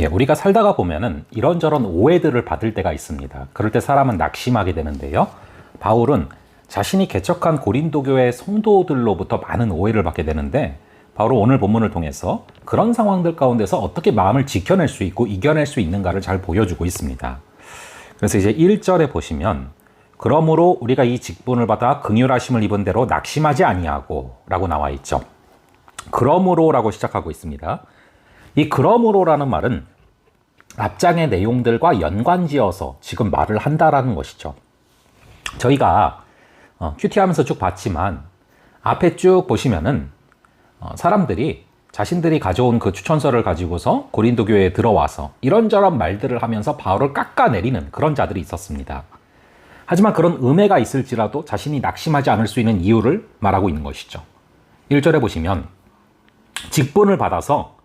예, 우리가 살다가 보면은 이런저런 오해들을 받을 때가 있습니다. 그럴 때 사람은 낙심하게 되는데요. 바울은 자신이 개척한 고린도교의 성도들로부터 많은 오해를 받게 되는데 바로 오늘 본문을 통해서 그런 상황들 가운데서 어떻게 마음을 지켜낼 수 있고 이겨낼 수 있는가를 잘 보여주고 있습니다. 그래서 이제 1절에 보시면 그러므로 우리가 이 직분을 받아 긍휼하심을 입은 대로 낙심하지 아니하고라고 나와 있죠. 그러므로라고 시작하고 있습니다. 이 그러므로라는 말은 앞장의 내용들과 연관지어서 지금 말을 한다라는 것이죠. 저희가 어, 큐티 하면서 쭉 봤지만 앞에 쭉 보시면은 어, 사람들이 자신들이 가져온 그 추천서를 가지고서 고린도 교회에 들어와서 이런저런 말들을 하면서 바울을 깎아내리는 그런 자들이 있었습니다. 하지만 그런 음해가 있을지라도 자신이 낙심하지 않을 수 있는 이유를 말하고 있는 것이죠. 1절에 보시면 직분을 받아서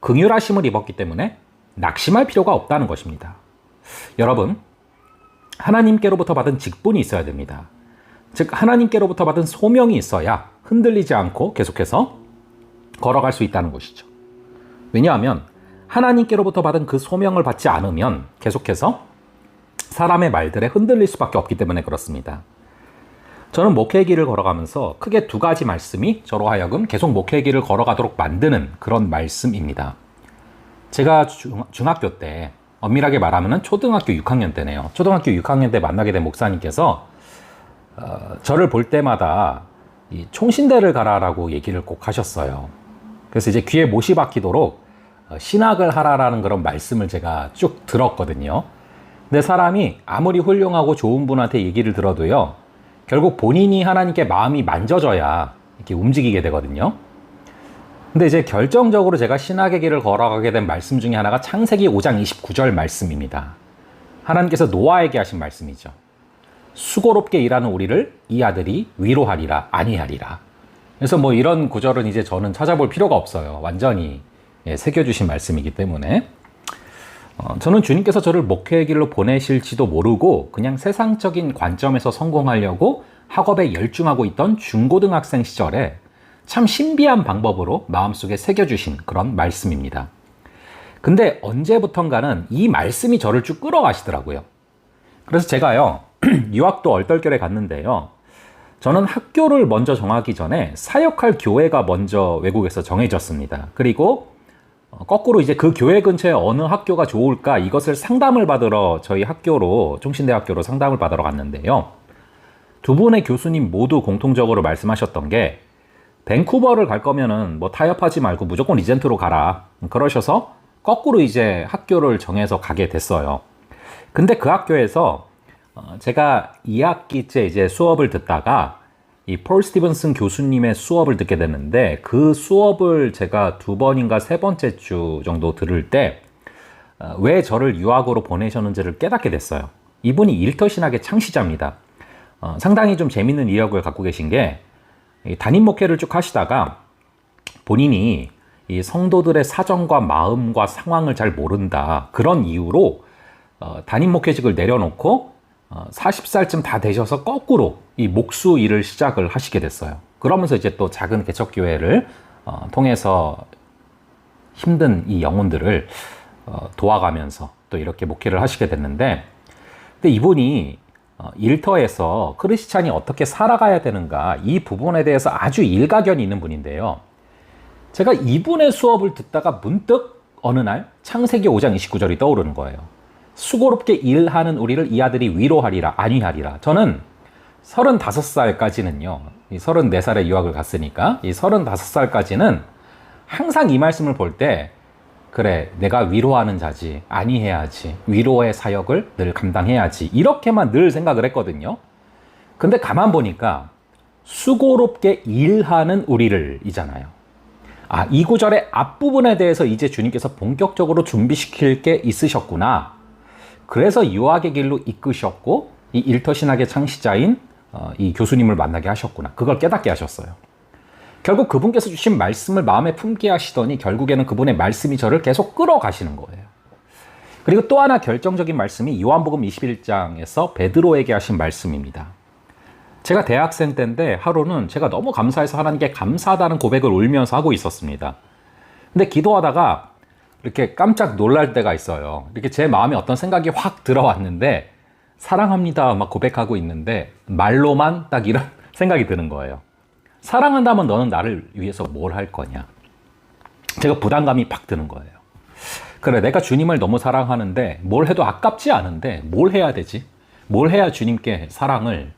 긍휼하심을 입었기 때문에 낙심할 필요가 없다는 것입니다. 여러분, 하나님께로부터 받은 직분이 있어야 됩니다. 즉, 하나님께로부터 받은 소명이 있어야 흔들리지 않고 계속해서 걸어갈 수 있다는 것이죠. 왜냐하면 하나님께로부터 받은 그 소명을 받지 않으면 계속해서 사람의 말들에 흔들릴 수밖에 없기 때문에 그렇습니다. 저는 목회 길을 걸어가면서 크게 두 가지 말씀이 저로 하여금 계속 목회 길을 걸어가도록 만드는 그런 말씀입니다. 제가 중, 중학교 때 엄밀하게 말하면 초등학교 6학년 때네요. 초등학교 6학년 때 만나게 된 목사님께서 어, 저를 볼 때마다 이 총신대를 가라라고 얘기를 꼭 하셨어요. 그래서 이제 귀에 못이 박히도록 어, 신학을 하라라는 그런 말씀을 제가 쭉 들었거든요. 근데 사람이 아무리 훌륭하고 좋은 분한테 얘기를 들어도요, 결국 본인이 하나님께 마음이 만져져야 이렇게 움직이게 되거든요. 근데 이제 결정적으로 제가 신학의 길을 걸어가게 된 말씀 중에 하나가 창세기 5장 29절 말씀입니다. 하나님께서 노아에게 하신 말씀이죠. 수고롭게 일하는 우리를 이 아들이 위로하리라 아니하리라. 그래서 뭐 이런 구절은 이제 저는 찾아볼 필요가 없어요. 완전히 예, 새겨주신 말씀이기 때문에. 어, 저는 주님께서 저를 목회의 길로 보내실지도 모르고 그냥 세상적인 관점에서 성공하려고 학업에 열중하고 있던 중고등학생 시절에 참 신비한 방법으로 마음속에 새겨주신 그런 말씀입니다. 근데 언제부턴가는 이 말씀이 저를 쭉 끌어가시더라고요. 그래서 제가요, 유학도 얼떨결에 갔는데요. 저는 학교를 먼저 정하기 전에 사역할 교회가 먼저 외국에서 정해졌습니다. 그리고 어, 거꾸로 이제 그 교회 근처에 어느 학교가 좋을까 이것을 상담을 받으러 저희 학교로 종신대학교로 상담을 받으러 갔는데요. 두 분의 교수님 모두 공통적으로 말씀하셨던 게 밴쿠버를 갈 거면은 뭐 타협하지 말고 무조건 리젠트로 가라. 그러셔서 거꾸로 이제 학교를 정해서 가게 됐어요. 근데 그 학교에서 어, 제가 2학기째 이제 수업을 듣다가 이 폴 스티븐슨 교수님의 수업을 듣게 됐는데 그 수업을 제가 두 번인가 세 번째 주 정도 들을 때 왜 저를 유학으로 보내셨는지를 깨닫게 됐어요. 이분이 일터신학의 창시자입니다. 어, 상당히 좀 재밌는 이력을 갖고 계신 게 담임 목회를 쭉 하시다가 본인이 이 성도들의 사정과 마음과 상황을 잘 모른다 그런 이유로 어, 담임 목회직을 내려놓고 어, 40살쯤 다 되셔서 거꾸로 이 목수 일을 시작을 하시게 됐어요. 그러면서 이제 또 작은 개척교회를 어, 통해서 힘든 이 영혼들을 어, 도와가면서 또 이렇게 목회를 하시게 됐는데, 근데 이분이 어, 일터에서 크리스찬이 어떻게 살아가야 되는가 이 부분에 대해서 아주 일가견이 있는 분인데요. 제가 이분의 수업을 듣다가 문득 어느 날 창세기 5장 29절이 떠오르는 거예요. 수고롭게 일하는 우리를 이 아들이 위로하리라 안위하리라. 저는 35살까지는요. 이 34살에 유학을 갔으니까 이 35살까지는 항상 이 말씀을 볼 때 그래 내가 위로하는 자지 안위해야지 위로의 사역을 늘 감당해야지 이렇게만 늘 생각을 했거든요. 근데 가만 보니까 수고롭게 일하는 우리를 이잖아요. 아, 이 구절의 앞부분에 대해서 이제 주님께서 본격적으로 준비시킬 게 있으셨구나. 그래서 유학의 길로 이끄셨고 이 일터신학의 창시자인 어, 이 교수님을 만나게 하셨구나. 그걸 깨닫게 하셨어요. 결국 그분께서 주신 말씀을 마음에 품게 하시더니 결국에는 그분의 말씀이 저를 계속 끌어가시는 거예요. 그리고 또 하나 결정적인 말씀이 요한복음 21장에서 베드로에게 하신 말씀입니다. 제가 대학생 때인데 하루는 제가 너무 감사해서 하나님께 감사하다는 고백을 울면서 하고 있었습니다. 근데 기도하다가 이렇게 깜짝 놀랄 때가 있어요. 이렇게 제 마음에 어떤 생각이 확 들어왔는데 사랑합니다 막 고백하고 있는데 말로만 딱 이런 생각이 드는 거예요. 사랑한다면 너는 나를 위해서 뭘 할 거냐? 제가 부담감이 팍 드는 거예요. 그래, 내가 주님을 너무 사랑하는데 뭘 해도 아깝지 않은데 뭘 해야 되지? 뭘 해야 주님께 사랑을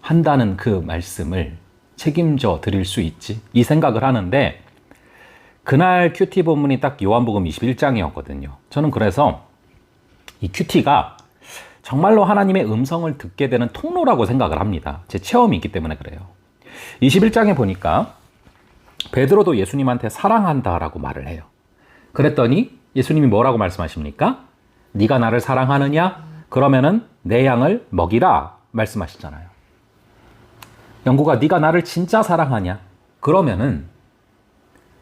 한다는 그 말씀을 책임져 드릴 수 있지? 이 생각을 하는데 그날 큐티 본문이 딱 요한복음 21장이었거든요. 저는 그래서 이 큐티가 정말로 하나님의 음성을 듣게 되는 통로라고 생각을 합니다. 제 체험이 있기 때문에 그래요. 21장에 보니까 베드로도 예수님한테 사랑한다라고 말을 해요. 그랬더니 예수님이 뭐라고 말씀하십니까? 네가 나를 사랑하느냐? 그러면은 내 양을 먹이라 말씀하시잖아요. 영구가 네가 나를 진짜 사랑하냐? 그러면은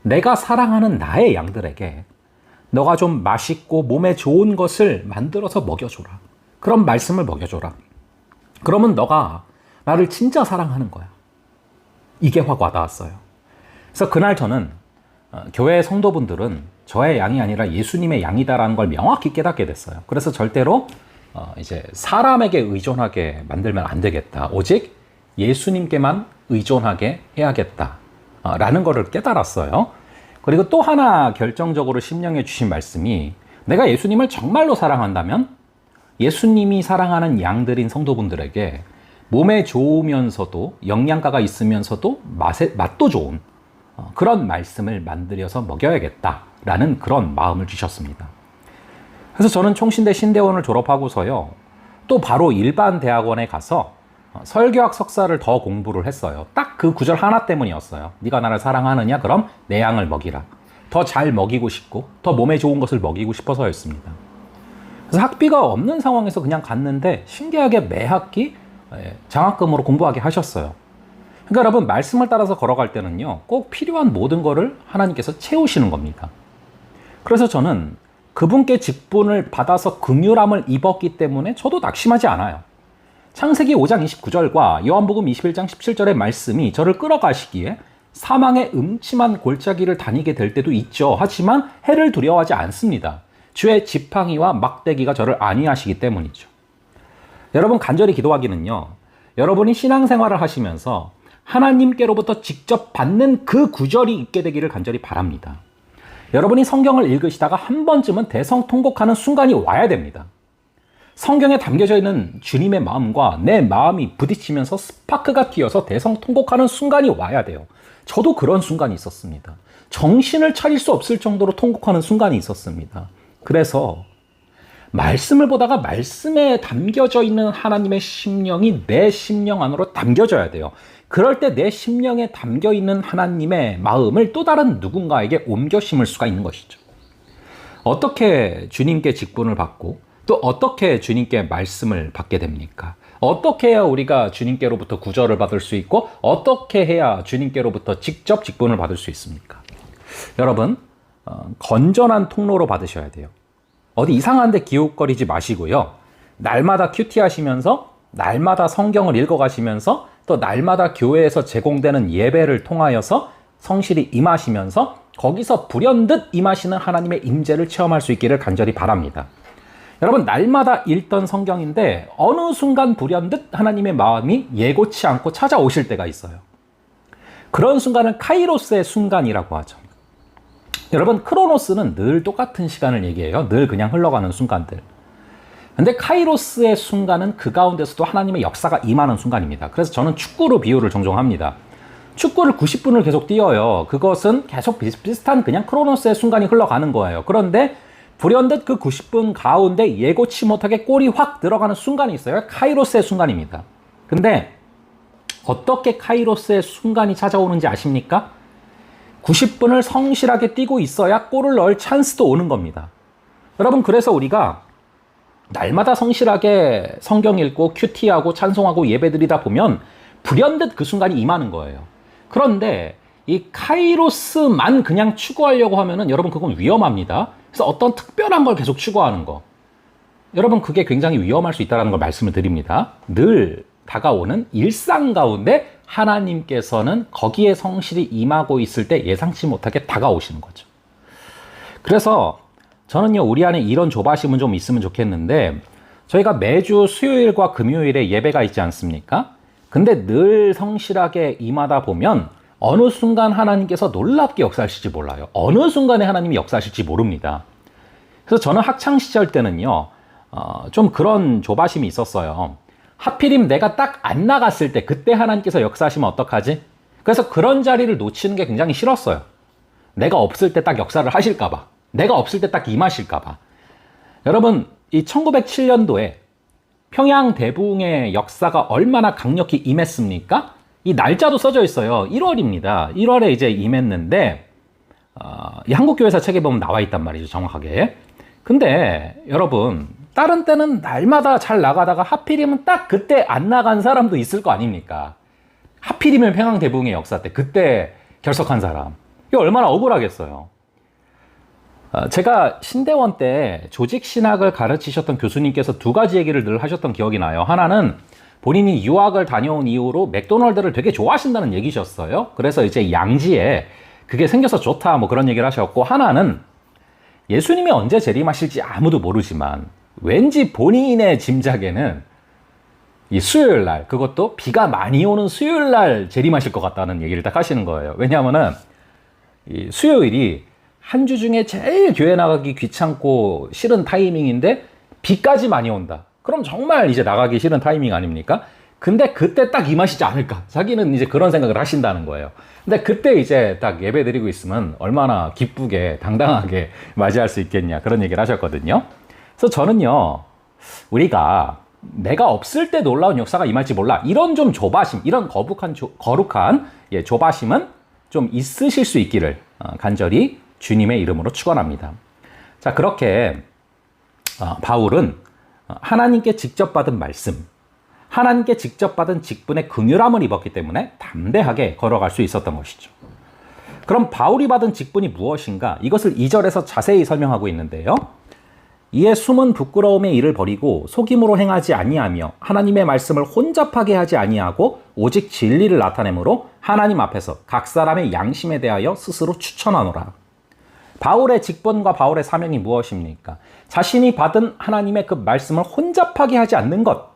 내가 사랑하는 나의 양들에게 너가 좀 맛있고 몸에 좋은 것을 만들어서 먹여줘라. 그런 말씀을 먹여줘라. 그러면 너가 나를 진짜 사랑하는 거야. 이게 확 와닿았어요. 그래서 그날 저는 어, 교회 성도분들은 저의 양이 아니라 예수님의 양이다라는 걸 명확히 깨닫게 됐어요. 그래서 절대로 어, 이제 사람에게 의존하게 만들면 안 되겠다. 오직 예수님께만 의존하게 해야겠다 라는 것을 깨달았어요. 그리고 또 하나 결정적으로 심령해 주신 말씀이 내가 예수님을 정말로 사랑한다면 예수님이 사랑하는 양들인 성도분들에게 몸에 좋으면서도 영양가가 있으면서도 맛에, 맛도 좋은 어, 그런 말씀을 만들어서 먹여야겠다라는 그런 마음을 주셨습니다. 그래서 저는 총신대 신대원을 졸업하고서요, 또 바로 일반 대학원에 가서 어, 설교학 석사를 더 공부를 했어요. 딱 그 구절 하나 때문이었어요. 네가 나를 사랑하느냐? 그럼 내 양을 먹이라. 더 잘 먹이고 싶고, 더 몸에 좋은 것을 먹이고 싶어서였습니다. 그래서 학비가 없는 상황에서 그냥 갔는데 신기하게 매 학기 예, 장학금으로 공부하게 하셨어요. 그러니까 여러분 말씀을 따라서 걸어갈 때는요 꼭 필요한 모든 것을 하나님께서 채우시는 겁니다. 그래서 저는 그분께 직분을 받아서 긍휼함을 입었기 때문에 저도 낙심하지 않아요. 창세기 5장 29절과 요한복음 21장 17절의 말씀이 저를 끌어가시기에 사망의 음침한 골짜기를 다니게 될 때도 있죠. 하지만 해를 두려워하지 않습니다. 주의 지팡이와 막대기가 저를 안위하시기 때문이죠. 여러분 간절히 기도하기는요. 여러분이 신앙생활을 하시면서 하나님께로부터 직접 받는 그 구절이 있게 되기를 간절히 바랍니다. 여러분이 성경을 읽으시다가 한 번쯤은 대성통곡하는 순간이 와야 됩니다. 성경에 담겨져 있는 주님의 마음과 내 마음이 부딪히면서 스파크가 튀어서 대성통곡하는 순간이 와야 돼요. 저도 그런 순간이 있었습니다. 정신을 차릴 수 없을 정도로 통곡하는 순간이 있었습니다. 그래서 말씀을 보다가 말씀에 담겨져 있는 하나님의 심령이 내 심령 안으로 담겨져야 돼요. 그럴 때 내 심령에 담겨 있는 하나님의 마음을 또 다른 누군가에게 옮겨 심을 수가 있는 것이죠. 어떻게 주님께 직분을 받고 또 어떻게 주님께 말씀을 받게 됩니까? 어떻게 해야 우리가 주님께로부터 구절을 받을 수 있고 어떻게 해야 주님께로부터 직접 직분을 받을 수 있습니까? 여러분, 어, 건전한 통로로 받으셔야 돼요. 어디 이상한 데 기웃거리지 마시고요. 날마다 큐티 하시면서 날마다 성경을 읽어가시면서 또 날마다 교회에서 제공되는 예배를 통하여서 성실히 임하시면서 거기서 불현듯 임하시는 하나님의 임재를 체험할 수 있기를 간절히 바랍니다. 여러분 날마다 읽던 성경인데 어느 순간 불현듯 하나님의 마음이 예고치 않고 찾아오실 때가 있어요. 그런 순간을 카이로스의 순간이라고 하죠. 여러분 크로노스는 늘 똑같은 시간을 얘기해요. 늘 그냥 흘러가는 순간들. 근데 카이로스의 순간은 그 가운데서도 하나님의 역사가 임하는 순간입니다. 그래서 저는 축구로 비유를 종종 합니다. 축구를 90분을 계속 뛰어요. 그것은 계속 비슷비슷한 그냥 크로노스의 순간이 흘러가는 거예요. 그런데 불현듯 그 90분 가운데 예고치 못하게 골이 확 들어가는 순간이 있어요. 카이로스의 순간입니다. 근데 어떻게 카이로스의 순간이 찾아오는지 아십니까? 90분을 성실하게 뛰고 있어야 골을 넣을 찬스도 오는 겁니다. 여러분, 그래서 우리가 날마다 성실하게 성경 읽고 큐티하고 찬송하고 예배드리다 보면 불현듯 그 순간이 임하는 거예요. 그런데 이 카이로스만 그냥 추구하려고 하면은 여러분 그건 위험합니다. 그래서 어떤 특별한 걸 계속 추구하는 거. 여러분 그게 굉장히 위험할 수 있다는 걸 말씀을 드립니다. 늘 다가오는 일상 가운데 하나님께서는 거기에 성실히 임하고 있을 때 예상치 못하게 다가오시는 거죠. 그래서 저는요, 우리 안에 이런 조바심은 좀 있으면 좋겠는데, 저희가 매주 수요일과 금요일에 예배가 있지 않습니까? 근데 늘 성실하게 임하다 보면 어느 순간 하나님께서 놀랍게 역사하실지 몰라요. 어느 순간에 하나님이 역사하실지 모릅니다. 그래서 저는 학창 시절 때는요, 어, 좀 그런 조바심이 있었어요. 하필이면 내가 딱 안 나갔을 때 그때 하나님께서 역사하시면 어떡하지? 그래서 그런 자리를 놓치는 게 굉장히 싫었어요. 내가 없을 때 딱 역사를 하실까봐. 내가 없을 때 딱 임하실까봐. 여러분, 이 1907년도에 평양 대붕의 역사가 얼마나 강력히 임했습니까? 이 날짜도 써져 있어요. 1월입니다. 1월에 이제 임했는데, 어, 이 한국교회사 책에 보면 나와 있단 말이죠, 정확하게. 근데 여러분, 다른 때는 날마다 잘 나가다가 하필이면 딱 그때 안 나간 사람도 있을 거 아닙니까? 하필이면 평양 대붕의 역사 때 그때 결석한 사람. 이게 얼마나 억울하겠어요. 어, 제가 신대원 때 조직 신학을 가르치셨던 교수님께서 두 가지 얘기를 늘 하셨던 기억이 나요. 하나는 본인이 유학을 다녀온 이후로 맥도날드를 되게 좋아하신다는 얘기셨어요. 그래서 이제 양지에 그게 생겨서 좋다 뭐 그런 얘기를 하셨고 하나는 예수님이 언제 재림하실지 아무도 모르지만 왠지 본인의 짐작에는 이 수요일 날 그것도 비가 많이 오는 수요일 날 재림하실 것 같다는 얘기를 딱 하시는 거예요. 왜냐하면은 이 수요일이 한 주 중에 제일 교회 나가기 귀찮고 싫은 타이밍인데 비까지 많이 온다. 그럼 정말 이제 나가기 싫은 타이밍 아닙니까? 근데 그때 딱 임하시지 않을까? 자기는 이제 그런 생각을 하신다는 거예요. 근데 그때 이제 딱 예배 드리고 있으면 얼마나 기쁘게 당당하게 맞이할 수 있겠냐 그런 얘기를 하셨거든요. 그래서 저는요, 우리가 내가 없을 때 놀라운 역사가 임할지 몰라. 이런 좀 조바심, 이런 거북한, 조, 거룩한 예, 조바심은 좀 있으실 수 있기를 어, 간절히 주님의 이름으로 축원합니다. 자, 그렇게 어, 바울은 어, 하나님께 직접 받은 말씀, 하나님께 직접 받은 직분의 긍휼함을 입었기 때문에 담대하게 걸어갈 수 있었던 것이죠. 그럼 바울이 받은 직분이 무엇인가? 이것을 2절에서 자세히 설명하고 있는데요. 이에 숨은 부끄러움의 일을 버리고 속임으로 행하지 아니하며 하나님의 말씀을 혼잡하게 하지 아니하고 오직 진리를 나타내므로 하나님 앞에서 각 사람의 양심에 대하여 스스로 추천하노라. 바울의 직분과 바울의 사명이 무엇입니까? 자신이 받은 하나님의 그 말씀을 혼잡하게 하지 않는 것,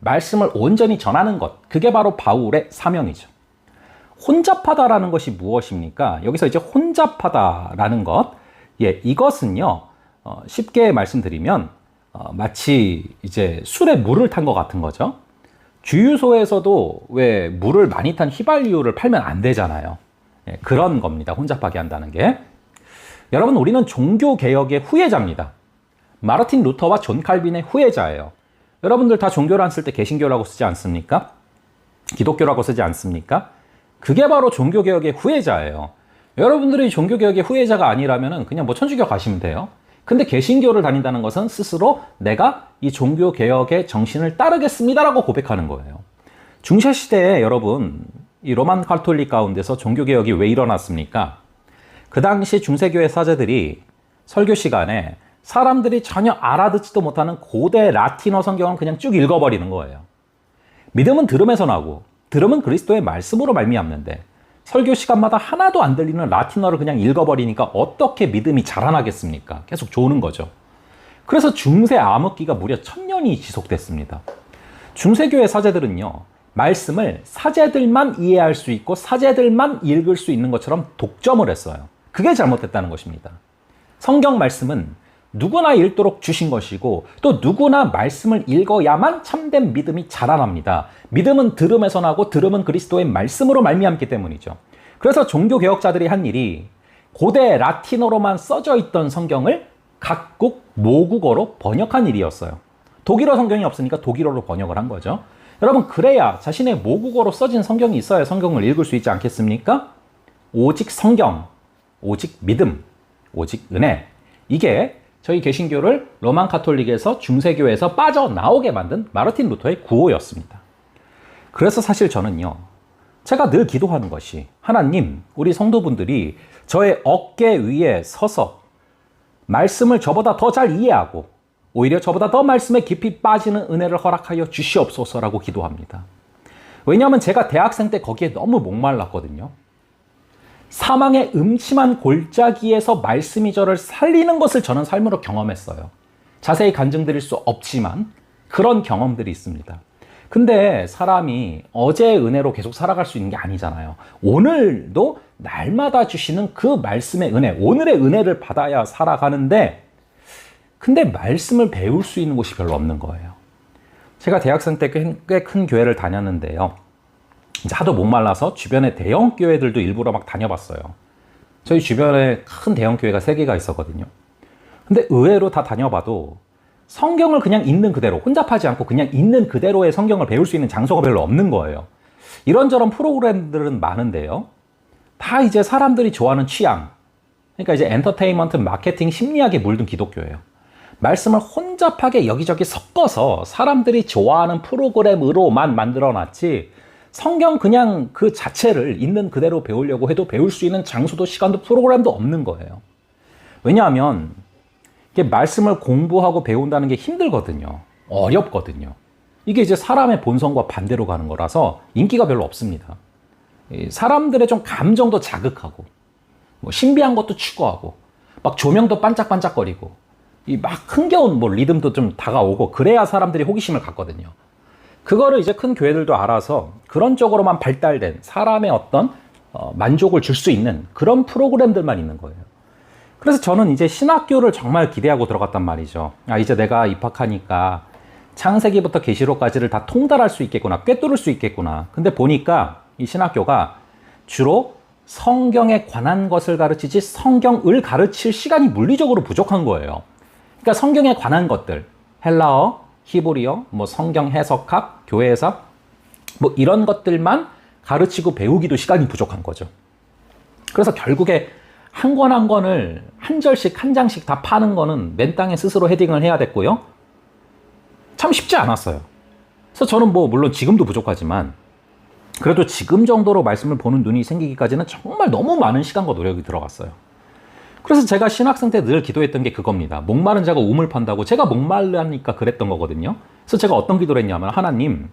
말씀을 온전히 전하는 것, 그게 바로 바울의 사명이죠. 혼잡하다라는 것이 무엇입니까? 여기서 이제 혼잡하다라는 것, 예, 이것은요, 어, 쉽게 말씀드리면, 어, 마치 이제 술에 물을 탄 것 같은 거죠. 주유소에서도 왜 물을 많이 탄 휘발유를 팔면 안 되잖아요. 예, 그런 겁니다. 혼잡하게 한다는 게. 여러분, 우리는 종교 개혁의 후예자입니다. 마르틴 루터와 존 칼빈의 후예자예요. 여러분들 다 종교를 안 쓸 때 개신교라고 쓰지 않습니까? 기독교라고 쓰지 않습니까? 그게 바로 종교 개혁의 후예자예요. 여러분들이 종교 개혁의 후예자가 아니라면 그냥 뭐 천주교 가시면 돼요. 근데 개신교를 다닌다는 것은 스스로 내가 이 종교 개혁의 정신을 따르겠습니다라고 고백하는 거예요. 중세 시대에 여러분, 이 로만 카톨릭 가운데서 종교 개혁이 왜 일어났습니까? 그 당시 중세교회 사제들이 설교 시간에 사람들이 전혀 알아듣지도 못하는 고대 라틴어 성경을 그냥 쭉 읽어버리는 거예요. 믿음은 들음에서 나고 들음은 그리스도의 말씀으로 말미암는데 설교 시간마다 하나도 안 들리는 라틴어를 그냥 읽어버리니까 어떻게 믿음이 자라나겠습니까? 계속 조는 거죠. 그래서 중세 암흑기가 무려 천년이 지속됐습니다. 중세교회 사제들은요, 말씀을 사제들만 이해할 수 있고 사제들만 읽을 수 있는 것처럼 독점을 했어요. 그게 잘못됐다는 것입니다. 성경 말씀은 누구나 읽도록 주신 것이고 또 누구나 말씀을 읽어야만 참된 믿음이 자라납니다. 믿음은 들음에서 나고 들음은 그리스도의 말씀으로 말미암기 때문이죠. 그래서 종교 개혁자들이 한 일이 고대 라틴어로만 써져 있던 성경을 각국 모국어로 번역한 일이었어요. 독일어 성경이 없으니까 독일어로 번역을 한 거죠. 여러분 그래야 자신의 모국어로 써진 성경이 있어야 성경을 읽을 수 있지 않겠습니까? 오직 성경, 오직 믿음, 오직 은혜. 이게 저희 개신교를 로만 카톨릭에서 중세교에서 빠져나오게 만든 마르틴 루터의 구호였습니다. 그래서 사실 저는요, 제가 늘 기도하는 것이 하나님, 우리 성도분들이 저의 어깨 위에 서서 말씀을 저보다 더 잘 이해하고 오히려 저보다 더 말씀에 깊이 빠지는 은혜를 허락하여 주시옵소서라고 기도합니다. 왜냐하면 제가 대학생 때 거기에 너무 목말랐거든요. 사망의 음침한 골짜기에서 말씀이 저를 살리는 것을 저는 삶으로 경험했어요. 자세히 간증드릴 수 없지만 그런 경험들이 있습니다. 근데 사람이 어제의 은혜로 계속 살아갈 수 있는 게 아니잖아요. 오늘도 날마다 주시는 그 말씀의 은혜, 오늘의 은혜를 받아야 살아가는데, 근데 말씀을 배울 수 있는 곳이 별로 없는 거예요. 제가 대학생 때 꽤 큰 교회를 다녔는데요. 하도 목말라서 주변에 대형 교회들도 일부러 막 다녀봤어요. 저희 주변에 큰 대형 교회가 세 개가 있었거든요. 근데 의외로 다 다녀봐도 성경을 그냥 있는 그대로 혼잡하지 않고 그냥 있는 그대로의 성경을 배울 수 있는 장소가 별로 없는 거예요. 이런저런 프로그램들은 많은데요. 다 이제 사람들이 좋아하는 취향. 그러니까 이제 엔터테인먼트 마케팅 심리학에 물든 기독교예요. 말씀을 혼잡하게 여기저기 섞어서 사람들이 좋아하는 프로그램으로만 만들어 놨지 성경 그냥 그 자체를 있는 그대로 배우려고 해도 배울 수 있는 장소도 시간도 프로그램도 없는 거예요. 왜냐하면 이게 말씀을 공부하고 배운다는 게 힘들거든요. 어렵거든요. 이게 이제 사람의 본성과 반대로 가는 거라서 인기가 별로 없습니다. 사람들의 좀 감정도 자극하고, 뭐 신비한 것도 추구하고, 막 조명도 반짝반짝거리고, 이 막 흥겨운 뭐 리듬도 좀 다가오고, 그래야 사람들이 호기심을 갖거든요. 그거를 이제 큰 교회들도 알아서 그런 쪽으로만 발달된 사람의 어떤 어, 만족을 줄 수 있는 그런 프로그램들만 있는 거예요. 그래서 저는 이제 신학교를 정말 기대하고 들어갔단 말이죠. 아, 이제 내가 입학하니까 창세기부터 계시록까지를 다 통달할 수 있겠구나, 꿰뚫을 수 있겠구나. 근데 보니까 이 신학교가 주로 성경에 관한 것을 가르치지 성경을 가르칠 시간이 물리적으로 부족한 거예요. 그러니까 성경에 관한 것들, 헬라어, 히브리어, 뭐 성경 해석학, 교회 해석, 뭐 이런 것들만 가르치고 배우기도 시간이 부족한 거죠. 그래서 결국에 한권한 권을 한 절씩 한 장씩 다 파는 거는 맨 땅에 스스로 헤딩을 해야 됐고요. 참 쉽지 않았어요. 그래서 저는 뭐 물론 지금도 부족하지만 그래도 지금 정도로 말씀을 보는 눈이 생기기까지는 정말 너무 많은 시간과 노력이 들어갔어요. 그래서 제가 신학생 때 늘 기도했던 게 그겁니다. 목마른 자가 우물 판다고 제가 목말라니까 그랬던 거거든요. 그래서 제가 어떤 기도를 했냐면 하나님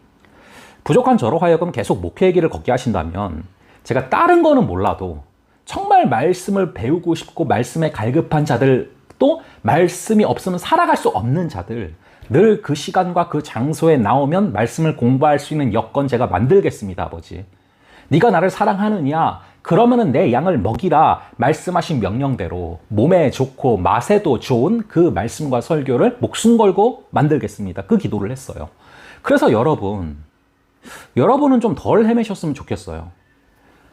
부족한 저로 하여금 계속 목회의 길을 걷게 하신다면 제가 다른 거는 몰라도 정말 말씀을 배우고 싶고 말씀에 갈급한 자들 또 말씀이 없으면 살아갈 수 없는 자들 늘 그 시간과 그 장소에 나오면 말씀을 공부할 수 있는 여건 제가 만들겠습니다, 아버지. 네가 나를 사랑하느냐? 그러면은 내 양을 먹이라 말씀하신 명령대로 몸에 좋고 맛에도 좋은 그 말씀과 설교를 목숨 걸고 만들겠습니다. 그 기도를 했어요. 그래서 여러분, 여러분은 좀 덜 헤매셨으면 좋겠어요.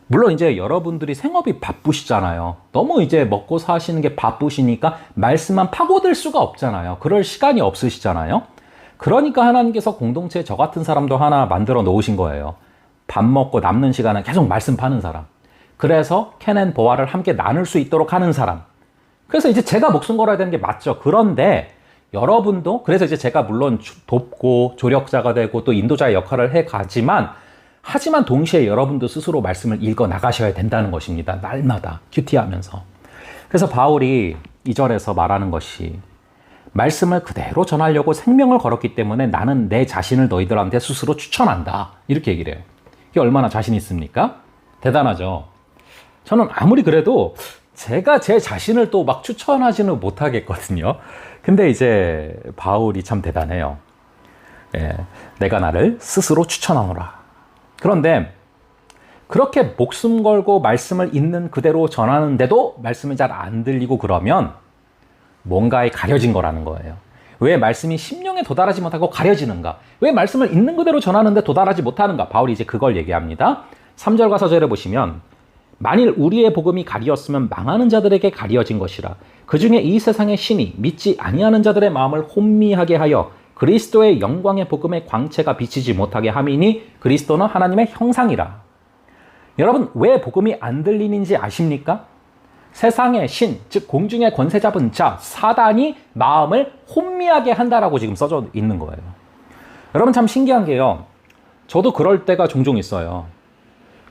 물론 이제 여러분들이 생업이 바쁘시잖아요. 너무 이제 먹고 사시는 게 바쁘시니까 말씀만 파고들 수가 없잖아요. 그럴 시간이 없으시잖아요. 그러니까 하나님께서 공동체에 저 같은 사람도 하나 만들어 놓으신 거예요. 밥 먹고 남는 시간에 계속 말씀 파는 사람. 그래서 캔앤 보아를 함께 나눌 수 있도록 하는 사람. 그래서 이제 제가 목숨 걸어야 되는 게 맞죠. 그런데 여러분도 그래서 이제 제가 물론 돕고 조력자가 되고 또 인도자의 역할을 해 가지만 하지만 동시에 여러분도 스스로 말씀을 읽어 나가셔야 된다는 것입니다. 날마다 큐티하면서. 그래서 바울이 이절에서 말하는 것이 말씀을 그대로 전하려고 생명을 걸었기 때문에 나는 내 자신을 너희들한테 스스로 추천한다. 이렇게 얘기를 해요. 이게 얼마나 자신 있습니까? 대단하죠. 저는 아무리 그래도 제가 제 자신을 또 막 추천하지는 못하겠거든요. 근데 이제 바울이 참 대단해요. 예, 내가 나를 스스로 추천하노라. 그런데 그렇게 목숨 걸고 말씀을 있는 그대로 전하는데도 말씀이 잘 안 들리고 그러면 뭔가에 가려진 거라는 거예요. 왜 말씀이 심령에 도달하지 못하고 가려지는가? 왜 말씀을 있는 그대로 전하는데 도달하지 못하는가? 바울이 이제 그걸 얘기합니다. 3절과 4절에 보시면 만일 우리의 복음이 가리었으면 망하는 자들에게 가리어진 것이라. 그 중에 이 세상의 신이 믿지 아니하는 자들의 마음을 혼미하게 하여 그리스도의 영광의 복음의 광채가 비치지 못하게 함이니 그리스도는 하나님의 형상이라. 여러분, 왜 복음이 안 들리는지 아십니까? 세상의 신, 즉 공중의 권세 잡은 자, 사단이 마음을 혼미하게 한다라고 지금 써져 있는 거예요. 여러분 참 신기한 게요. 저도 그럴 때가 종종 있어요.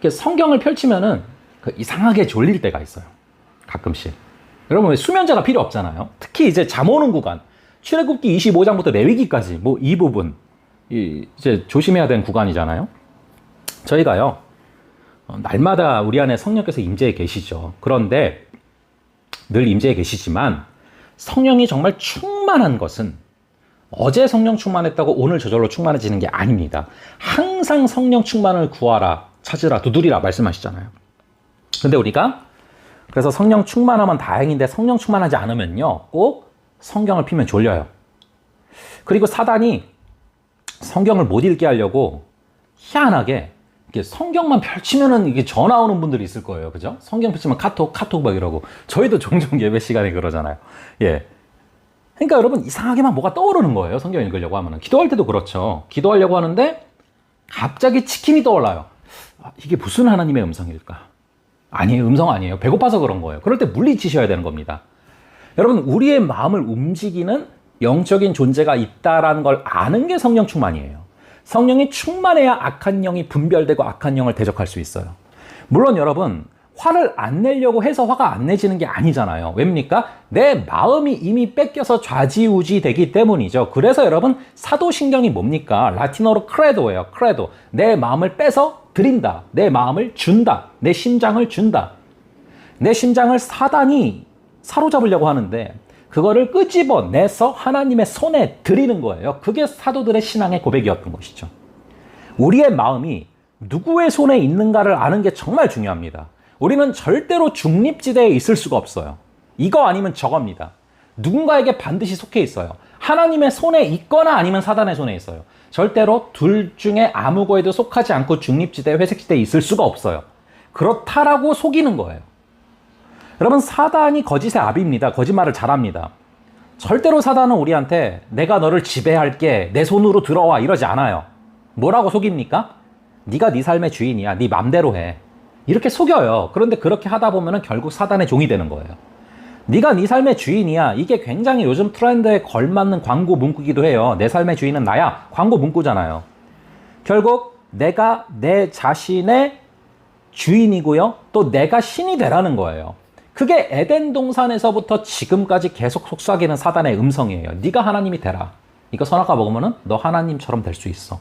성경을 펼치면은 그 이상하게 졸릴 때가 있어요. 가끔씩. 여러분 수면제가 필요 없잖아요. 특히 이제 잠 오는 구간. 출애굽기 25장부터 레위기까지 뭐 이 부분 이 이제 조심해야 되는 구간이잖아요. 저희가요 어, 날마다 우리 안에 성령께서 임재해 계시죠. 그런데 늘 임재해 계시지만 성령이 정말 충만한 것은 어제 성령 충만했다고 오늘 저절로 충만해지는 게 아닙니다. 항상 성령 충만을 구하라, 찾으라, 두드리라 말씀하시잖아요. 근데 우리가 그래서 성령 충만하면 다행인데 성령 충만하지 않으면요. 꼭 성경을 피면 졸려요. 그리고 사단이 성경을 못 읽게 하려고 희한하게 이게 성경만 펼치면은 이게 전화 오는 분들이 있을 거예요. 그죠? 성경 펼치면 카톡, 카톡 막 이러고. 저희도 종종 예배 시간에 그러잖아요. 예. 그러니까 여러분 이상하게만 뭐가 떠오르는 거예요. 성경 읽으려고 하면은. 기도할 때도 그렇죠. 기도하려고 하는데 갑자기 치킨이 떠올라요. 아, 이게 무슨 하나님의 음성일까? 아니에요. 음성 아니에요. 배고파서 그런 거예요. 그럴 때 물리치셔야 되는 겁니다. 여러분, 우리의 마음을 움직이는 영적인 존재가 있다라는 걸 아는 게 성령 충만이에요. 성령이 충만해야 악한 영이 분별되고 악한 영을 대적할 수 있어요. 물론 여러분, 화를 안 내려고 해서 화가 안 내지는 게 아니잖아요. 왜입니까? 내 마음이 이미 뺏겨서 좌지우지 되기 때문이죠. 그래서 여러분, 사도신경이 뭡니까? 라틴어로 크레도예요. 크레도. 내 마음을 빼서 드린다. 내 마음을 준다. 내 심장을 준다. 내 심장을 사단이 사로잡으려고 하는데 그거를 끄집어내서 하나님의 손에 드리는 거예요. 그게 사도들의 신앙의 고백이었던 것이죠. 우리의 마음이 누구의 손에 있는가를 아는 게 정말 중요합니다. 우리는 절대로 중립지대에 있을 수가 없어요. 이거 아니면 저겁니다. 누군가에게 반드시 속해 있어요. 하나님의 손에 있거나 아니면 사단의 손에 있어요. 절대로 둘 중에 아무 거에도 속하지 않고 중립지대, 회색지대에 있을 수가 없어요. 그렇다라고 속이는 거예요. 여러분, 사단이 거짓의 아비입니다. 거짓말을 잘합니다. 절대로 사단은 우리한테 내가 너를 지배할게, 내 손으로 들어와 이러지 않아요. 뭐라고 속입니까? 네가 네 삶의 주인이야. 네 맘대로 해. 이렇게 속여요. 그런데 그렇게 하다 보면 결국 사단의 종이 되는 거예요. 네가 네 삶의 주인이야. 이게 굉장히 요즘 트렌드에 걸맞는 광고 문구기도 해요. 내 삶의 주인은 나야. 광고 문구잖아요. 결국 내가 내 자신의 주인이고요. 또 내가 신이 되라는 거예요. 그게 에덴 동산에서부터 지금까지 계속 속삭이는 사단의 음성이에요. 네가 하나님이 되라. 이거 선악과 먹으면은 너 하나님처럼 될 수 있어.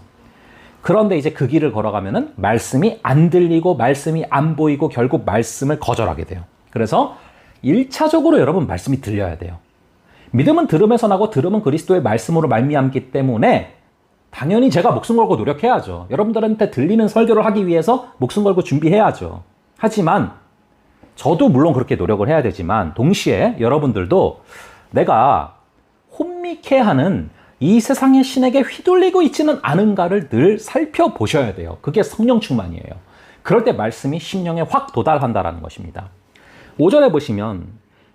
그런데 이제 그 길을 걸어가면은 말씀이 안 들리고 말씀이 안 보이고 결국 말씀을 거절하게 돼요. 그래서 1차적으로 여러분 말씀이 들려야 돼요. 믿음은 들음에서 나고 들음은 그리스도의 말씀으로 말미암기 때문에 당연히 제가 목숨 걸고 노력해야죠. 여러분들한테 들리는 설교를 하기 위해서 목숨 걸고 준비해야죠. 하지만 저도 물론 그렇게 노력을 해야 되지만 동시에 여러분들도 내가 혼미케 하는 이 세상의 신에게 휘둘리고 있지는 않은가를 늘 살펴보셔야 돼요. 그게 성령 충만이에요. 그럴 때 말씀이 심령에 확 도달한다라는 것입니다. 오전에 보시면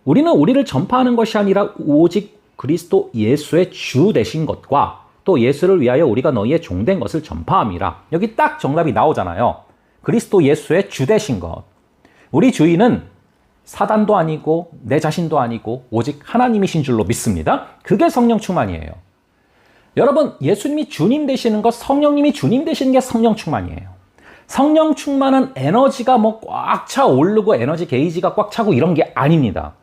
우리는 우리를 전파하는 것이 아니라 오직 그리스도 예수의 주 되신 것과 또 예수를 위하여 우리가 너희의 종된 것을 전파함이라. 여기 딱 정답이 나오잖아요. 그리스도 예수의 주 되신 것. 우리 주인은 사단도 아니고 내 자신도 아니고 오직 하나님이신 줄로 믿습니다. 그게 성령 충만이에요. 여러분, 예수님이 주님 되시는 것, 성령님이 주님 되시는 게 성령 충만이에요. 성령 충만은 에너지가 뭐 꽉 차 오르고 에너지 게이지가 꽉 차고 이런 게 아닙니다.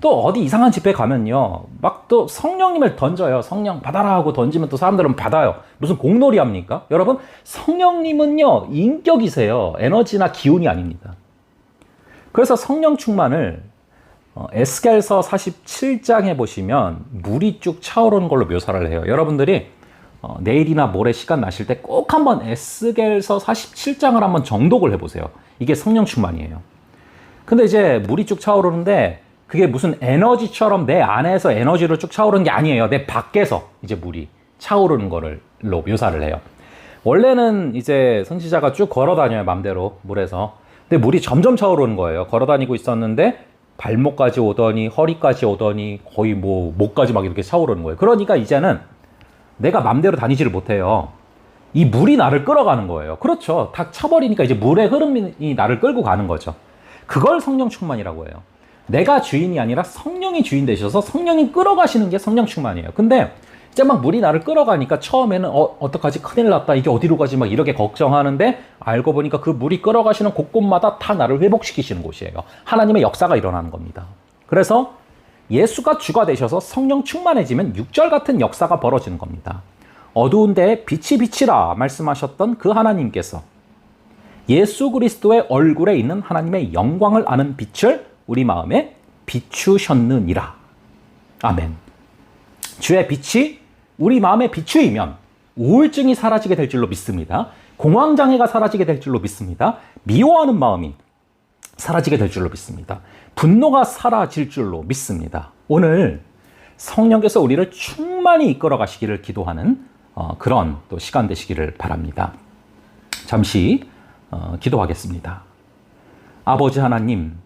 또 어디 이상한 집회 가면요. 막 또 성령님을 던져요. 성령 받아라 하고 던지면 또 사람들은 받아요. 무슨 공놀이 합니까? 여러분, 성령님은요, 인격이세요. 에너지나 기운이 아닙니다. 그래서 성령 충만을 어, 에스겔서 47장에 보시면 물이 쭉 차오르는 걸로 묘사를 해요. 여러분들이 어, 내일이나 모레 시간 나실 때 꼭 한번 에스겔서 47장을 한번 정독을 해보세요. 이게 성령 충만이에요. 근데 이제 물이 쭉 차오르는데 그게 무슨 에너지처럼 내 안에서 에너지로 쭉 차오르는 게 아니에요. 내 밖에서 이제 물이 차오르는 거를 묘사를 해요. 원래는 이제 선지자가 쭉 걸어 다녀요, 맘대로 물에서. 근데 물이 점점 차오르는 거예요. 걸어 다니고 있었는데 발목까지 오더니 허리까지 오더니 거의 뭐 목까지 막 이렇게 차오르는 거예요. 그러니까 이제는 내가 맘대로 다니지를 못해요. 이 물이 나를 끌어가는 거예요. 그렇죠. 다 차버리니까 이제 물의 흐름이 나를 끌고 가는 거죠. 그걸 성령 충만이라고 해요. 내가 주인이 아니라 성령이 주인 되셔서 성령이 끌어가시는 게 성령 충만이에요. 근데 이제 막 물이 나를 끌어가니까 처음에는 어, 어떡하지? 큰일 났다. 이게 어디로 가지? 막 이렇게 걱정하는데 알고 보니까 그 물이 끌어가시는 곳곳마다 다 나를 회복시키시는 곳이에요. 하나님의 역사가 일어나는 겁니다. 그래서 예수가 주가 되셔서 성령 충만해지면 육절 같은 역사가 벌어지는 겁니다. 어두운 데에 빛이 비치라 말씀하셨던 그 하나님께서 예수 그리스도의 얼굴에 있는 하나님의 영광을 아는 빛을 우리 마음에 비추셨느니라. 아멘. 주의 빛이 우리 마음에 비추이면 우울증이 사라지게 될 줄로 믿습니다. 공황장애가 사라지게 될 줄로 믿습니다. 미워하는 마음이 사라지게 될 줄로 믿습니다. 분노가 사라질 줄로 믿습니다. 오늘 성령께서 우리를 충만히 이끌어 가시기를 기도하는 어, 그런 또 시간 되시기를 바랍니다. 잠시 어, 기도하겠습니다. 아버지 하나님,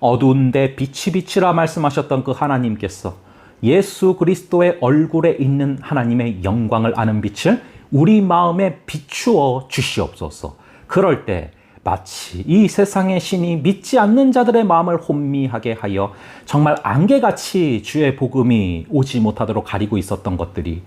어두운데 빛이 빛이라 말씀하셨던 그 하나님께서 예수 그리스도의 얼굴에 있는 하나님의 영광을 아는 빛을 우리 마음에 비추어 주시옵소서. 그럴 때 마치 이 세상의 신이 믿지 않는 자들의 마음을 혼미하게 하여 정말 안개같이 주의 복음이 오지 못하도록 가리고 있었던 것들이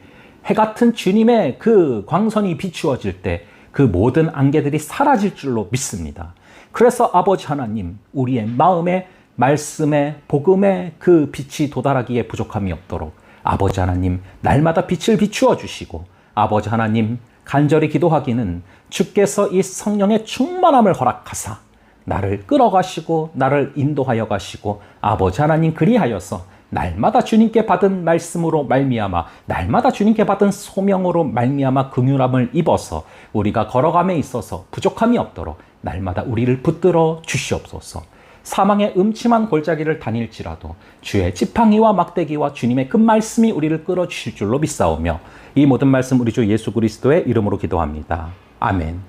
해 같은 주님의 그 광선이 비추어질 때 그 모든 안개들이 사라질 줄로 믿습니다. 그래서 아버지 하나님, 우리의 마음에 말씀에 복음에 그 빛이 도달하기에 부족함이 없도록 아버지 하나님 날마다 빛을 비추어 주시고 아버지 하나님 간절히 기도하기는 주께서 이 성령의 충만함을 허락하사 나를 끌어가시고 나를 인도하여 가시고 아버지 하나님 그리하여서 날마다 주님께 받은 말씀으로 말미암아 날마다 주님께 받은 소명으로 말미암아 긍휼함을 입어서 우리가 걸어감에 있어서 부족함이 없도록 날마다 우리를 붙들어 주시옵소서. 사망의 음침한 골짜기를 다닐지라도 주의 지팡이와 막대기와 주님의 그 말씀이 우리를 끌어 주실 줄로 믿사오며 이 모든 말씀 우리 주 예수 그리스도의 이름으로 기도합니다. 아멘.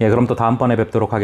예, 그럼 또 다음번에 뵙도록 하겠습니다.